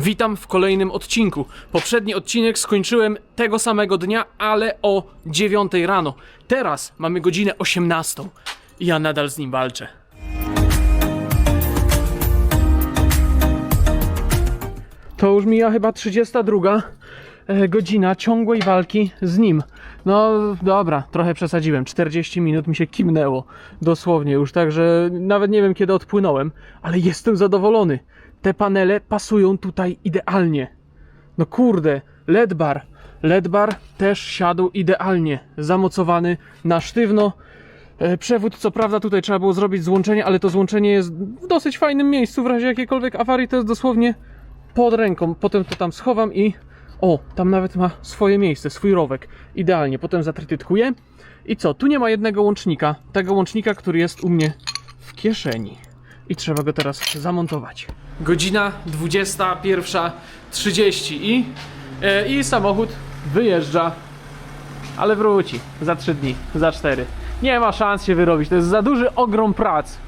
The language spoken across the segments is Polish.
Witam w kolejnym odcinku. Poprzedni odcinek skończyłem tego samego dnia, ale o 9 rano. Teraz mamy godzinę 18 i ja nadal z nim walczę. To już mija chyba 32 e, godzina ciągłej walki z nim. No dobra, trochę przesadziłem. 40 minut mi się kimnęło. Dosłownie już, także nawet nie wiem kiedy odpłynąłem, ale jestem zadowolony. Te panele pasują tutaj idealnie. No kurde, LED bar. LED bar też siadł idealnie. Zamocowany na sztywno. E, Przewód, co prawda, tutaj trzeba było zrobić złączenie, ale to złączenie jest w dosyć fajnym miejscu. W razie jakiejkolwiek awarii to jest dosłownie pod ręką. Potem to tam schowam i. O, tam nawet ma swoje miejsce, swój rowek. Idealnie. Potem zatrytytkuję. I co? Tu nie ma jednego łącznika. Tego łącznika, który jest u mnie w kieszeni. I trzeba go teraz zamontować. Godzina 21.30 i, e, i samochód wyjeżdża. Ale wróci za 3 dni, za 4. Nie ma szans się wyrobić. To jest za duży ogrom prac,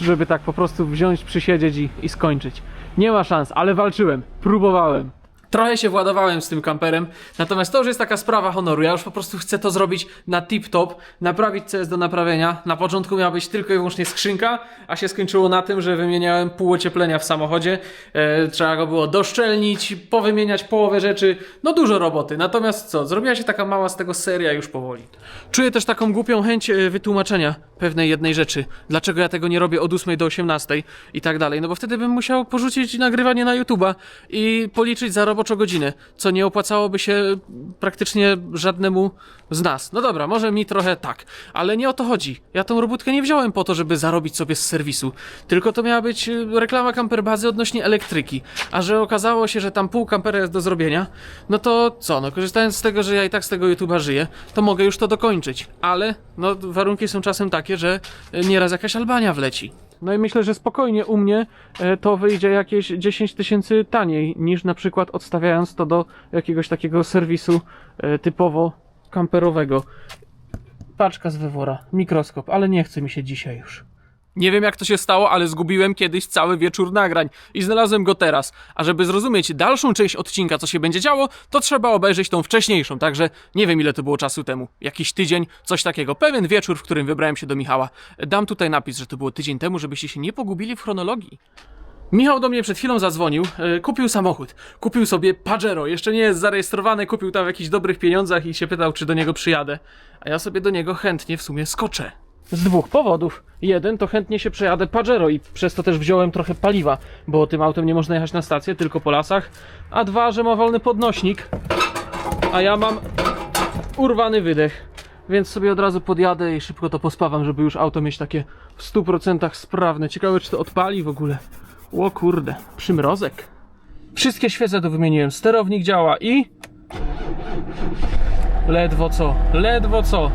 żeby tak po prostu wziąć, przysiedzieć i, i skończyć. Nie ma szans, ale walczyłem, próbowałem. Trochę się władowałem z tym kamperem, natomiast to już jest taka sprawa honoru. Ja już po prostu chcę to zrobić na tip-top, naprawić co jest do naprawienia. Na początku miała być tylko i wyłącznie skrzynka, a się skończyło na tym, że wymieniałem pół ocieplenia w samochodzie. E, trzeba go było doszczelnić, powymieniać połowę rzeczy. No dużo roboty. Natomiast co, zrobiła się taka mała z tego seria już powoli. Czuję też taką głupią chęć e, wytłumaczenia pewnej jednej rzeczy. Dlaczego ja tego nie robię od 8 do 18 i tak dalej. No bo wtedy bym musiał porzucić nagrywanie na YouTube'a i policzyć za roboczą godzinę, co nie opłacałoby się praktycznie żadnemu z nas. No dobra, może mi trochę tak, ale nie o to chodzi. Ja tą robótkę nie wziąłem po to, żeby zarobić sobie z serwisu, tylko to miała być y, reklama camperbazy odnośnie elektryki. A że okazało się, że tam pół kampera jest do zrobienia, no to co, no korzystając z tego, że ja i tak z tego YouTube'a żyję, to mogę już to dokończyć. Ale no warunki są czasem takie, że y, nieraz jakaś Albania wleci. No i myślę, że spokojnie u mnie e, to wyjdzie jakieś 10 tysięcy taniej niż na przykład odstawiając to do jakiegoś takiego serwisu e, typowo kamperowego. Paczka z wywora, mikroskop, ale nie chce mi się dzisiaj już. Nie wiem jak to się stało, ale zgubiłem kiedyś cały wieczór nagrań i znalazłem go teraz. A żeby zrozumieć dalszą część odcinka, co się będzie działo, to trzeba obejrzeć tą wcześniejszą, także nie wiem ile to było czasu temu. Jakiś tydzień, coś takiego. Pewien wieczór, w którym wybrałem się do Michała. Dam tutaj napis, że to było tydzień temu, żebyście się nie pogubili w chronologii. Michał do mnie przed chwilą zadzwonił, e, kupił samochód, kupił sobie Pajero, jeszcze nie jest zarejestrowany, kupił tam w jakichś dobrych pieniądzach i się pytał, czy do niego przyjadę. A ja sobie do niego chętnie w sumie skoczę. Z dwóch powodów. Jeden to chętnie się przejadę Pajero i przez to też wziąłem trochę paliwa, bo tym autem nie można jechać na stację, tylko po lasach. A dwa, że ma wolny podnośnik, a ja mam urwany wydech. Więc sobie od razu podjadę i szybko to pospawam, żeby już auto mieć takie w 100% sprawne. Ciekawe, czy to odpali w ogóle. O kurde, przymrozek. Wszystkie świece tu wymieniłem. Sterownik działa i. Ledwo co, ledwo co.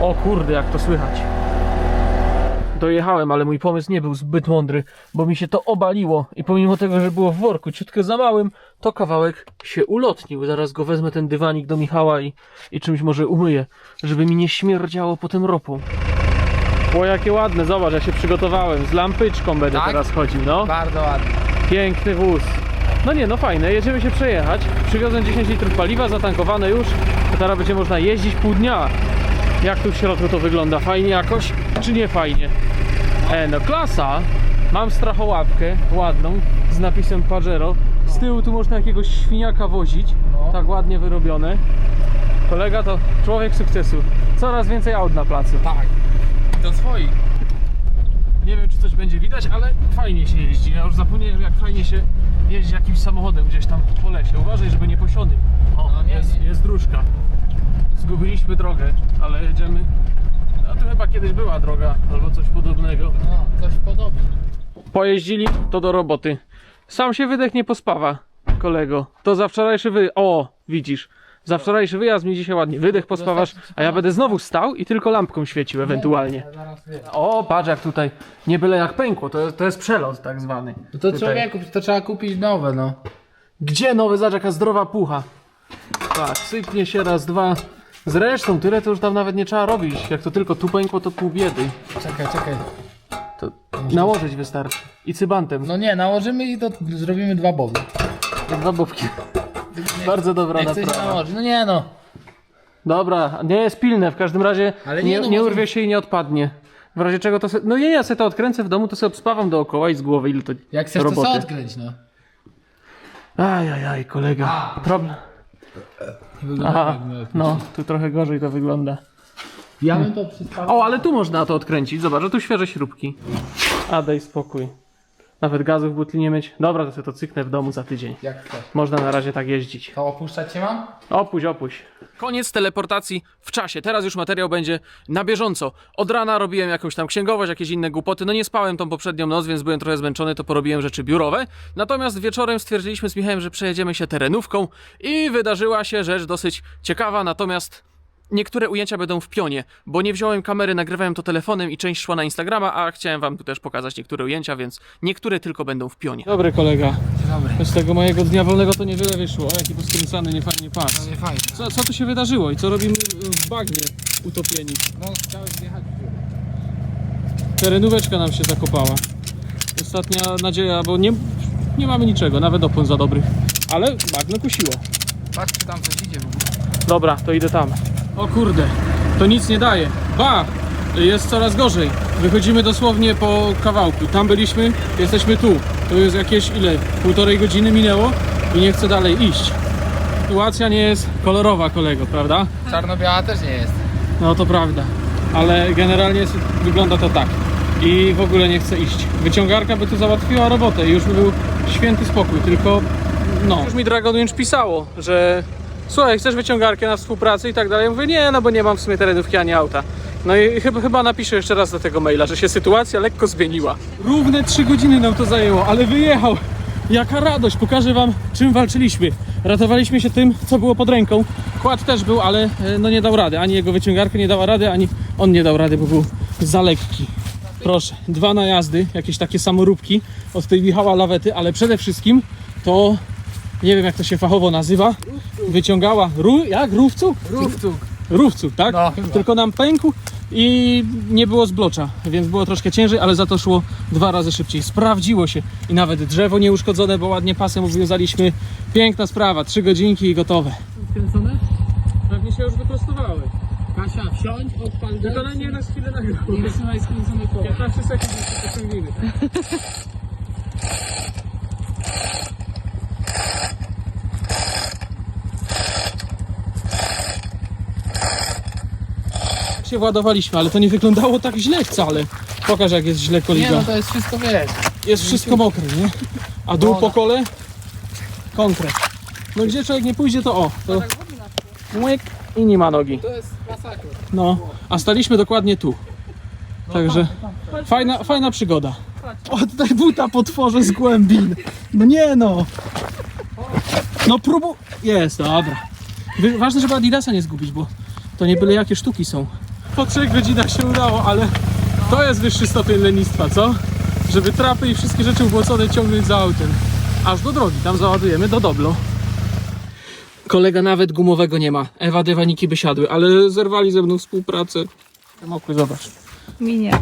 O kurde, jak to słychać. Dojechałem, ale mój pomysł nie był zbyt mądry, bo mi się to obaliło i pomimo tego, że było w worku ciutkę za małym, to kawałek się ulotnił. Zaraz go wezmę ten dywanik do Michała i, i czymś może umyję, żeby mi nie śmierdziało potem ropą. O, jakie ładne, zobacz, ja się przygotowałem. Z lampyczką będę Tak? teraz chodził, no. Bardzo ładnie. Piękny wóz. No nie, no fajne, jedziemy się przejechać. Przywiozłem 10 litrów paliwa, zatankowane już. To teraz będzie można jeździć pół dnia. Jak tu w środku to wygląda? Fajnie jakoś, czy nie fajnie? E, no klasa. Mam strachołapkę ładną z napisem Pajero. Z tyłu tu można jakiegoś świniaka wozić. No. Tak ładnie wyrobione. Kolega to człowiek sukcesu. Coraz więcej aut na placu. Tak. Do swoich. Nie wiem, czy coś będzie widać, ale fajnie się jeździ. Ja już zapomniałem, jak fajnie się jeździ jakimś samochodem gdzieś tam po lesie. Uważaj, żeby nie posiony. O, No nie, jest, nie. jest dróżka. Zgubiliśmy drogę, ale jedziemy. A tu chyba kiedyś była droga albo coś podobnego. No, coś podobnie. Pojeździli, to do roboty. Sam się wydech nie pospawa, kolego. To za wczorajszy wy... O, widzisz. Za wczorajszy wyjazd mi dzisiaj ładnie. Wydech pospawasz, a ja będę znowu stał i tylko lampką świecił ewentualnie. O, patrz jak tutaj nie byle jak pękło, to jest, to jest przelot tak zwany. No to Tutaj. człowieku, to trzeba kupić nowe, no. Gdzie nowy, zobacz jaka zdrowa pucha. Tak, sypnie się raz, dwa. Zresztą tyle to już tam nawet nie trzeba robić. Jak to tylko tu pękło, to pół biedy. Czekaj, czekaj. To nałożyć wystarczy. I cybantem. No nie, nałożymy i to zrobimy dwa bowy. Dwa bobki. Bardzo dobra Nie chcę się naprawa. nałożyć. No nie no. Dobra, nie jest pilne, w każdym razie Ale nie, nie, no nie może- urwie się i nie odpadnie. W razie czego to se... No nie, ja sobie to odkręcę w domu, to sobie obspawam dookoła i z głowy ile to Jak chcesz roboty. to sobie odkręć, no. Ajajaj, kolega. Problem. Aha, no, tu trochę gorzej to wygląda. Ja bym to. O, ale tu można to odkręcić, zobacz, że tu świeże śrubki. A, daj spokój. Nawet gazu w butli nie mieć. Dobra, to sobie to cyknę w domu za tydzień. Jak chcesz. Można na razie tak jeździć. To opuszczać cię mam? Opuść, opuść. Koniec teleportacji w czasie. Teraz już materiał będzie na bieżąco. Od rana robiłem jakąś tam księgowość, jakieś inne głupoty. No nie spałem tą poprzednią noc, więc byłem trochę zmęczony, to porobiłem rzeczy biurowe. Natomiast wieczorem stwierdziliśmy z Michałem, że przejedziemy się terenówką i wydarzyła się rzecz dosyć ciekawa, natomiast Niektóre ujęcia będą w pionie, bo nie wziąłem kamery, nagrywałem to telefonem i część szła na Instagrama, a chciałem wam tu też pokazać niektóre ujęcia, więc niektóre tylko będą w pionie. Dobry kolega. Dobry. Z tego mojego dnia wolnego to niewiele wyszło. O, jaki poskręcany, niefajnie pas. No nie fajnie. Co, co tu się wydarzyło i co robimy w bagnie utopieni? No chciałeś wjechać w dziurę. Terenóweczka nam się zakopała. Ostatnia nadzieja, bo nie, nie mamy niczego, nawet opon za dobrych. Ale bagno kusiło. Patrz czy tam coś idzie w ogóle. Dobra, to idę tam. O kurde, to nic nie daje. Ba, jest coraz gorzej. Wychodzimy dosłownie po kawałku. Tam byliśmy, jesteśmy tu. To jest jakieś ile? Półtorej godziny minęło i nie chcę dalej iść. Sytuacja nie jest kolorowa, kolego, prawda? Czarno-biała też nie jest. No to prawda, ale generalnie jest, wygląda to tak. I w ogóle nie chcę iść. Wyciągarka by tu załatwiła robotę i już by był święty spokój, tylko no. Już mi Dragon Winch pisało, że słuchaj, chcesz wyciągarkę na współpracę i tak dalej. Ja mówię, nie, no bo nie mam w sumie terenówki ani auta. No i chyba, chyba napiszę jeszcze raz do tego maila, że się sytuacja lekko zmieniła. Równe 3 godziny nam to zajęło, ale wyjechał. Jaka radość, pokażę wam czym walczyliśmy. Ratowaliśmy się tym, co było pod ręką. Kład też był, ale e, no nie dał rady. Ani jego wyciągarka nie dała rady, ani on nie dał rady, bo był za lekki. Proszę, dwa najazdy, jakieś takie samoróbki od tej Michała Lawety, ale przede wszystkim to nie wiem jak to się fachowo nazywa. Wyciągała ru, jak? Rówców? Rówców. Rówców, tak? No, chyba. Tylko nam pękł i nie było zblocza, więc było troszkę ciężej, ale za to szło dwa razy szybciej. Sprawdziło się i nawet drzewo nieuszkodzone, bo ładnie pasem uwiązaliśmy. Piękna sprawa, trzy godzinki i gotowe. Skręcone? Pewnie się już wyprostowały. Kasia, wsiądź, odpal Tylko na chwilę nagrał. I wytrzymaj skręcone koło. 15 sekund jeszcze pociągniemy. się władowaliśmy, ale to nie wyglądało tak źle wcale. Pokaż jak jest źle Nie koliga. no to jest wszystko wiesz. Jest wszystko mokre, nie? A dół Woda. po kole? Konkret. No gdzie człowiek nie pójdzie, to o. To... Łyk i nie ma nogi. To jest masakra. No, a staliśmy dokładnie tu. Także fajna, fajna przygoda. Oddaj buta potworze z głębin. No nie no. No próbu... Jest, dobra. Wy- Ważne, żeby Adidasa nie zgubić, bo to nie byle jakie sztuki są. Po trzech godzinach się udało, ale to jest wyższy stopień lenistwa, co? Żeby trapy i wszystkie rzeczy ubłocone ciągnąć za autem. Aż do drogi, tam załadujemy do Doblo. Kolega nawet gumowego nie ma. Ewa dywaniki by siadły, ale zerwali ze mną współpracę. Mokły, zobacz. Minie.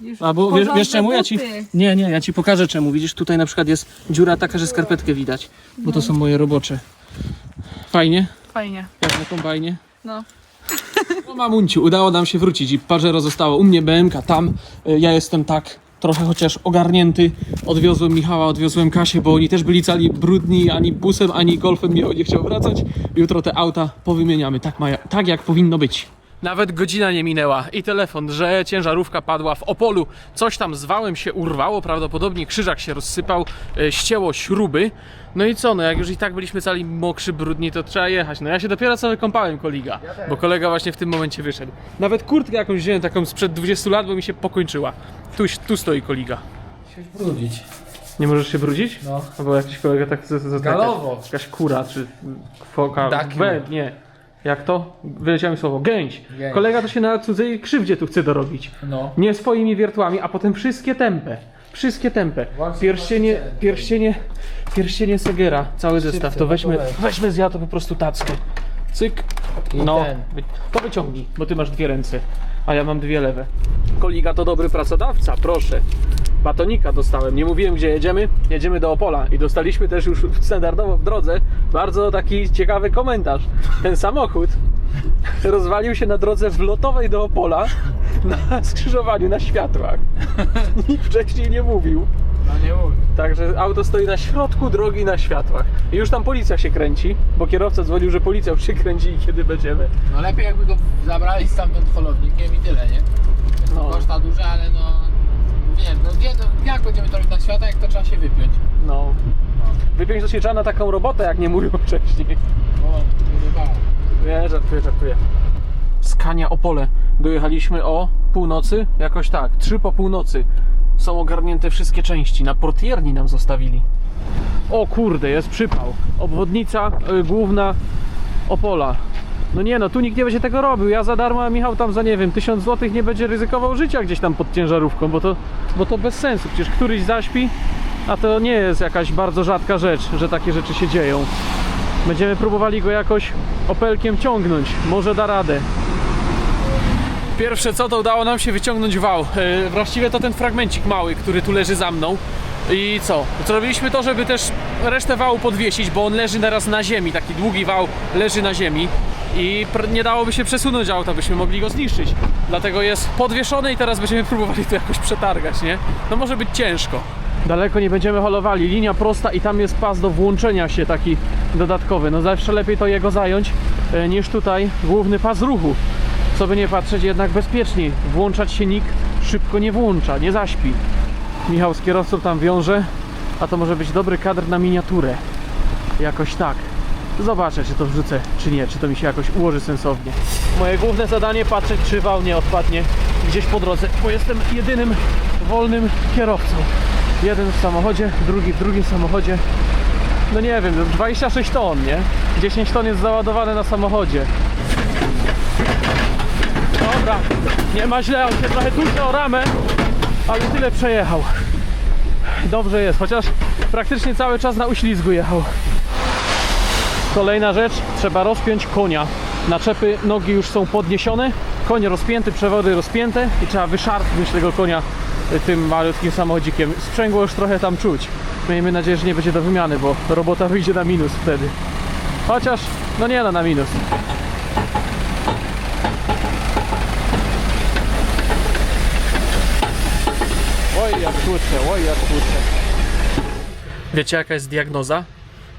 Już A bo wiesz, wiesz czemu? Ja ci, buty. nie, nie, ja ci pokażę czemu. Widzisz, tutaj na przykład jest dziura taka, że skarpetkę widać, bo to są moje robocze. Fajnie, Fajnie. jak na kombajnie. No. No mamunciu, udało nam się wrócić i Pajero zostało u mnie, BMK tam. Y, Ja jestem tak trochę chociaż ogarnięty. Odwiozłem Michała, odwiozłem Kasię, bo oni też byli cali brudni, ani busem, ani golfem nie, nie chciał wracać. Jutro te auta powymieniamy, tak, ma, tak jak powinno być. Nawet godzina nie minęła i telefon, że ciężarówka padła w Opolu. Coś tam z wałem się urwało, prawdopodobnie krzyżak się rozsypał, e, ścięło śruby. No i co, no jak już i tak byliśmy cali mokrzy, brudni, to trzeba jechać. No ja się dopiero co wykąpałem koliga, bo kolega właśnie w tym momencie wyszedł. Nawet kurtkę jakąś wziąłem taką sprzed 20 lat, bo mi się pokończyła. Tu, tu stoi koliga. Się brudzić. Nie możesz się brudzić? No. Albo jakiś kolega tak... Galowo. Jakaś, kura, czy foka... Duck. We, nie. Jak to? Wyleciało mi słowo. Gęś. Gęś. Kolega to się na cudzej krzywdzie tu chce dorobić. No. Nie swoimi wiertłami, a potem wszystkie tępe. Wszystkie tępe. Właśnie, Pierścienie, właśnie. pierścienie, pierścienie Segera. Cały zestaw. To weźmy, weźmy z ja to po prostu tackę. Cyk. I No, ten. wy- to wyciągnij, bo ty masz dwie ręce, a ja mam dwie lewe. Koliga to dobry pracodawca, proszę. Batonika dostałem. Nie mówiłem, gdzie jedziemy. Jedziemy do Opola i dostaliśmy też już standardowo w drodze bardzo taki ciekawy komentarz. Ten samochód rozwalił się na drodze wlotowej do Opola na skrzyżowaniu, na światłach. Nikt wcześniej nie mówił. No nie mówię. Także auto stoi na środku drogi na światłach. I już tam policja się kręci, bo kierowca dzwonił, że policja już się kręci i kiedy będziemy. No lepiej jakby go zabrali stamtąd holownikiem i tyle, nie? No. Koszta duże, ale no... Wiem, no no, jak będziemy to robić na światło, jak to trzeba się wypiąć? No. Wypiąć to się trzeba na taką robotę, jak nie mówił wcześniej. O. Nie, żartuję, żartuję. Skania Opole. Dojechaliśmy o północy, jakoś tak, trzy po północy. Są ogarnięte wszystkie części. Na portierni nam zostawili. O kurde, jest przypał. Obwodnica y, główna Opola. No nie no, tu nikt nie będzie tego robił. Ja za darmo, a Michał tam za nie wiem, 1000 zł nie będzie ryzykował życia gdzieś tam pod ciężarówką, bo to, bo to bez sensu. Przecież któryś zaśpi, a to nie jest jakaś bardzo rzadka rzecz, że takie rzeczy się dzieją. Będziemy próbowali go jakoś opelkiem ciągnąć. Może da radę. Pierwsze co to udało nam się wyciągnąć wał. Yy, właściwie to ten fragmencik mały, który tu leży za mną. I co? Zrobiliśmy to, żeby też resztę wału podwiesić, bo on leży teraz na ziemi. Taki długi wał leży na ziemi. I nie dałoby się przesunąć auta, byśmy mogli go zniszczyć. Dlatego jest podwieszony i teraz będziemy próbowali to jakoś przetargać, nie? No może być ciężko. Daleko nie będziemy holowali. Linia prosta i tam jest pas do włączenia się taki dodatkowy. No zawsze lepiej to jego zająć e, niż tutaj główny pas ruchu. Co by nie patrzeć, jednak bezpieczniej. Włączać się nikt szybko nie włącza, nie zaśpi. Michał z kierowcą tam wiąże, a to może być dobry kadr na miniaturę. Jakoś tak. Zobaczę, czy to wrzucę, czy nie, czy to mi się jakoś ułoży sensownie. Moje główne zadanie patrzeć, czy wał nie odpadnie gdzieś po drodze, bo jestem jedynym wolnym kierowcą. Jeden w samochodzie, drugi w drugim samochodzie. No nie wiem, 26 ton, nie? 10 ton jest załadowane na samochodzie. Dobra, nie ma źle, on się trochę o ramę, ale tyle przejechał. Dobrze jest, chociaż praktycznie cały czas na uślizgu jechał. Kolejna rzecz, trzeba rozpiąć konia. Naczepy, nogi już są podniesione, koń rozpięty, przewody rozpięte i trzeba wyszarpnąć tego konia y, tym malutkim samochodzikiem. Sprzęgło już trochę tam czuć. Miejmy nadzieję, że nie będzie do wymiany, bo robota wyjdzie na minus wtedy. Chociaż, no nie no, na minus. Oj, jak tłucze, oj, jak tłucze. Wiecie jaka jest diagnoza?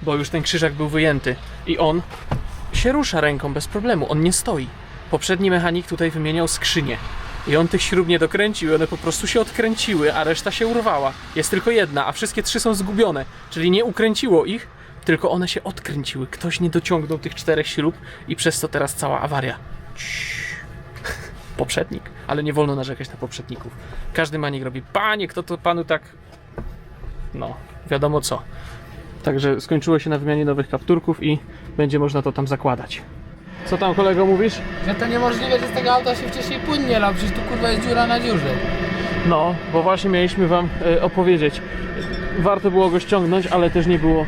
Bo już ten krzyżak był wyjęty i on się rusza ręką bez problemu, on nie stoi. Poprzedni mechanik tutaj wymieniał skrzynię i on tych śrub nie dokręcił, one po prostu się odkręciły, a reszta się urwała. Jest tylko jedna, a wszystkie trzy są zgubione, czyli nie ukręciło ich, tylko one się odkręciły. Ktoś nie dociągnął tych czterech śrub i przez to teraz cała awaria. Poprzednik, ale nie wolno narzekać na poprzedników. Każdy manik robi, panie, kto to panu tak... No, wiadomo co. Także skończyło się na wymianie nowych kapturków i będzie można to tam zakładać. Co tam kolego mówisz? Że to niemożliwe, że z tego auta się wcześniej płyn nie lał, przecież tu kurwa jest dziura na dziurze. No, bo właśnie mieliśmy wam e, opowiedzieć. Warto było go ściągnąć, ale też nie było e,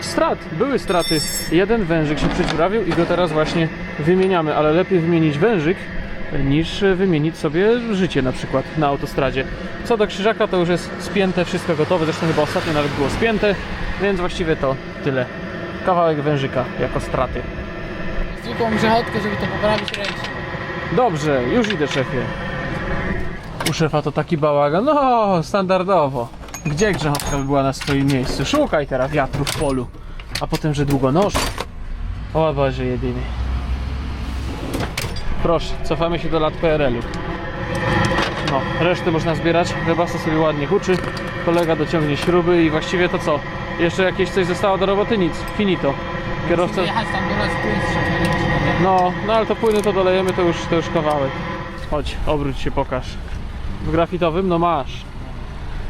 strat. Były straty. Jeden wężyk się przedziurawił i go teraz właśnie wymieniamy, ale lepiej wymienić wężyk niż wymienić sobie życie na przykład na autostradzie. Co do krzyżaka to już jest spięte, wszystko gotowe, zresztą chyba ostatnio nawet było spięte, więc właściwie to tyle. Kawałek wężyka jako straty. Zwykłą grzechotkę, żeby to poprawić ręcznie. Dobrze, już idę szefie. U szefa to taki bałagan. No, standardowo. Gdzie grzechotka by była na swoim miejscu? Szukaj teraz wiatru w polu. A potem, że długo noż. O Boże jedyny. Proszę, cofamy się do lat PRL-u. No, resztę można zbierać. Webasa sobie ładnie huczy. Kolega dociągnie śruby i właściwie to co? Jeszcze jakieś coś zostało do roboty? Nic. Finito. Kierowca... Jechać tam do nas płyn strzelić. No, no ale to płyny to dolejemy, to już, to już kawałek. Chodź, obróć się, pokaż. W grafitowym? No masz.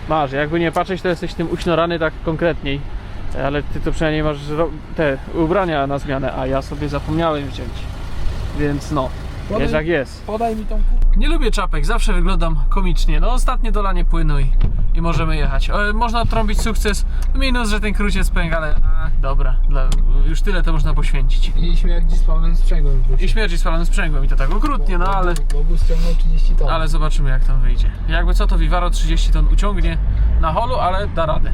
Masz, jakby nie patrzeć, to jesteś tym uśnorany tak konkretniej. Ale ty to przynajmniej masz te ubrania na zmianę, a ja sobie zapomniałem wziąć. Więc no, jest jak jest. Podaj mi tą. Nie lubię czapek, zawsze wyglądam komicznie. No ostatnie dolanie płynu i, i możemy jechać. E, Można trąbić sukces, minus, że ten kruciec pęk, ale a, dobra, dla, już tyle to można poświęcić. I śmierdzi spalonym sprzęgłem. I śmierci spalonym sprzęgłem i to tak okrutnie, no ale, Bo bus ciągnął 30 ton. ale zobaczymy jak tam wyjdzie. Jakby co to Vivaro 30 ton uciągnie na holu, ale da radę.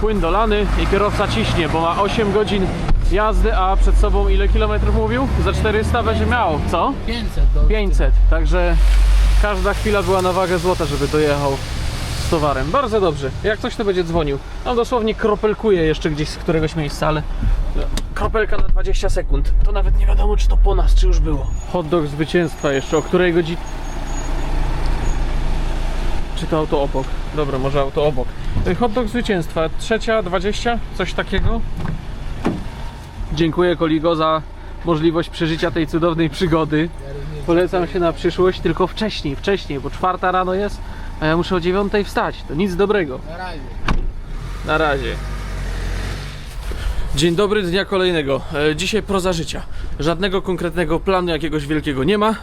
Płyn dolany i kierowca ciśnie, bo ma 8 godzin jazdy, a przed sobą ile kilometrów mówił? Za 400 będzie miał, co? 500 do 500, także każda chwila była na wagę złota, żeby dojechał z towarem. Bardzo dobrze. Jak coś to będzie dzwonił. On dosłownie kropelkuje jeszcze gdzieś z któregoś miejsca, ale kropelka na 20 sekund. To nawet nie wiadomo, czy to po nas, czy już było. Hot dog zwycięstwa jeszcze. O której godzinie? Czy to auto obok? Dobra, może auto obok. Y, Hot dog zwycięstwa. Trzecia, 20? Coś takiego? Dziękuję Koligo za możliwość przeżycia tej cudownej przygody. Polecam się na przyszłość, tylko wcześniej, wcześniej, bo czwarta rano jest, a ja muszę o dziewiątej wstać. To nic dobrego. Na razie. Na razie. Dzień dobry, dnia kolejnego. E, Dzisiaj proza życia. Żadnego konkretnego planu jakiegoś wielkiego nie ma.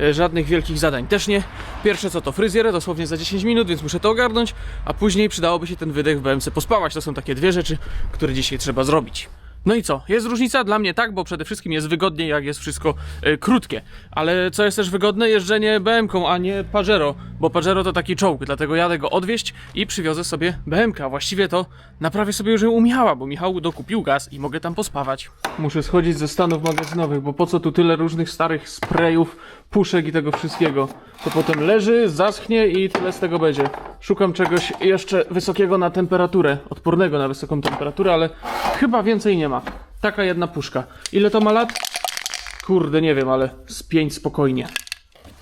E, Żadnych wielkich zadań też nie. Pierwsze co to fryzjer, dosłownie za 10 minut, więc muszę to ogarnąć, a później przydałoby się ten wydech w BMC pospawać. To są takie dwie rzeczy, które dzisiaj trzeba zrobić. No i co? Jest różnica dla mnie tak, bo przede wszystkim jest wygodniej, jak jest wszystko e, krótkie. Ale co jest też wygodne? Jeżdżenie BM-ką, a nie Pajero, bo Pajero to taki czołg, dlatego jadę go odwieźć i przywiozę sobie BM-kę. A właściwie to naprawię sobie już ją u Michała, bo Michał dokupił gaz i mogę tam pospawać. Muszę schodzić ze stanów magazynowych, bo po co tu tyle różnych starych sprayów, puszek i tego wszystkiego? To potem leży, zaschnie i tyle z tego będzie. Szukam czegoś jeszcze wysokiego na temperaturę, odpornego na wysoką temperaturę, ale chyba więcej nie ma. Taka jedna puszka. Ile to ma lat? Kurde, nie wiem, ale z pięć spokojnie.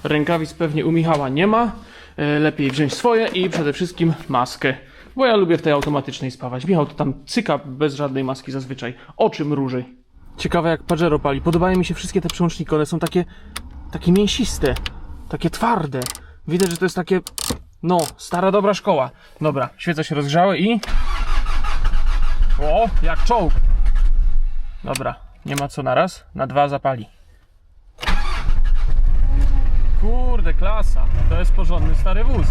Rękawic pewnie u Michała nie ma. E, Lepiej wziąć swoje i przede wszystkim maskę. Bo ja lubię w tej automatycznej spawać. Michał to tam cyka bez żadnej maski zazwyczaj. Oczy mruży. Ciekawe jak Pajero pali. Podobają mi się wszystkie te przełączniki. One są takie, takie mięsiste. Takie twarde. Widać, że to jest takie... No, stara dobra szkoła. Dobra, świece się rozgrzały i... O, jak czołg. Dobra, nie ma co na raz. Na dwa zapali. Kurde, klasa. To jest porządny stary wóz.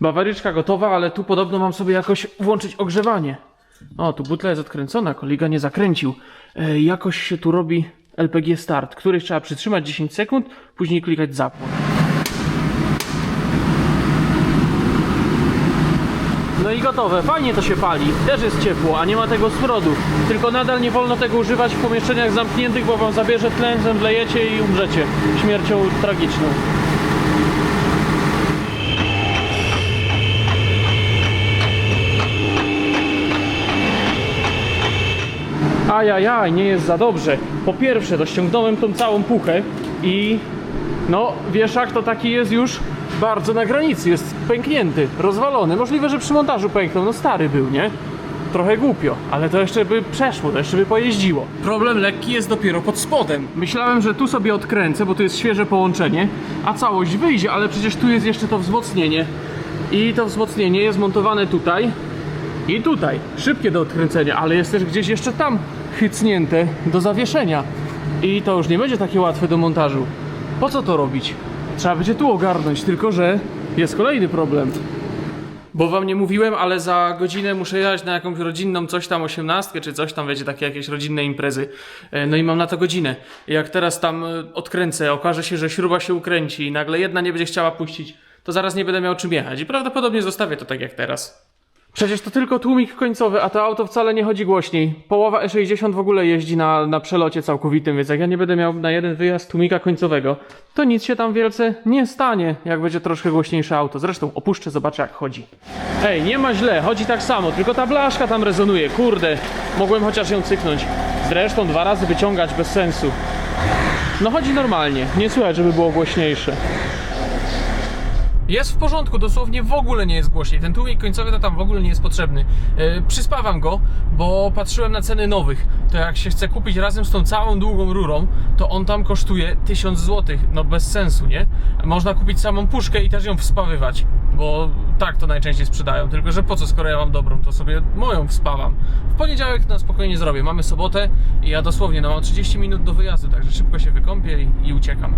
Bawaryczka gotowa, ale tu podobno mam sobie jakoś włączyć ogrzewanie. O, tu butla jest odkręcona, kolega nie zakręcił. E, jakoś się tu robi LPG start, których trzeba przytrzymać 10 sekund, później klikać zapłon. No i gotowe. Fajnie to się pali. Też jest ciepło, a nie ma tego smrodu. Tylko nadal nie wolno tego używać w pomieszczeniach zamkniętych, bo wam zabierze tlen, zemdlejecie i umrzecie śmiercią tragiczną. Ajajaj, nie jest za dobrze. Po pierwsze, to ściągnąłem tą całą puchę i no, wieszak to taki jest już bardzo na granicy, jest pęknięty, rozwalony. Możliwe, że przy montażu pęknął, no stary był, nie? Trochę głupio, ale to jeszcze by przeszło, to jeszcze by pojeździło. Problem lekki jest dopiero pod spodem. Myślałem, że tu sobie odkręcę, bo tu jest świeże połączenie, a całość wyjdzie, ale przecież tu jest jeszcze to wzmocnienie. I to wzmocnienie jest montowane tutaj, i tutaj, szybkie do odkręcenia, ale jest też gdzieś jeszcze tam chycnięte do zawieszenia. I to już nie będzie takie łatwe do montażu. Po co to robić? Trzeba będzie tu ogarnąć, tylko że jest kolejny problem. Bo wam nie mówiłem, ale za godzinę muszę jechać na jakąś rodzinną coś tam osiemnastkę, czy coś tam, wiecie, takie jakieś rodzinne imprezy. E, No i mam na to godzinę. Jak teraz tam e, odkręcę, okaże się, że śruba się ukręci i nagle jedna nie będzie chciała puścić, to zaraz nie będę miał czym jechać. I prawdopodobnie zostawię to tak jak teraz. Przecież to tylko tłumik końcowy, a to auto wcale nie chodzi głośniej. Połowa E60 w ogóle jeździ na, na przelocie całkowitym, więc jak ja nie będę miał na jeden wyjazd tłumika końcowego, to nic się tam wielce nie stanie, jak będzie troszkę głośniejsze auto. Zresztą opuszczę, zobaczę jak chodzi. Ej, nie ma źle, chodzi tak samo, tylko ta blaszka tam rezonuje, kurde. Mogłem chociaż ją cyknąć. Zresztą dwa razy wyciągać bez sensu. No chodzi normalnie, nie słychać, żeby było głośniejsze. Jest w porządku, dosłownie w ogóle nie jest głośniej. Ten tłumik końcowy to tam w ogóle nie jest potrzebny. Yy, przyspawam go, bo patrzyłem na ceny nowych. To jak się chce kupić razem z tą całą długą rurą, to on tam kosztuje 1000 zł. No bez sensu, nie? Można kupić samą puszkę i też ją wspawywać, bo tak to najczęściej sprzedają. Tylko, że po co, skoro ja mam dobrą, to sobie moją wspawam. W poniedziałek na spokojnie zrobię. Mamy sobotę i ja dosłownie no, mam 30 minut do wyjazdu, także szybko się wykąpię i, i uciekam.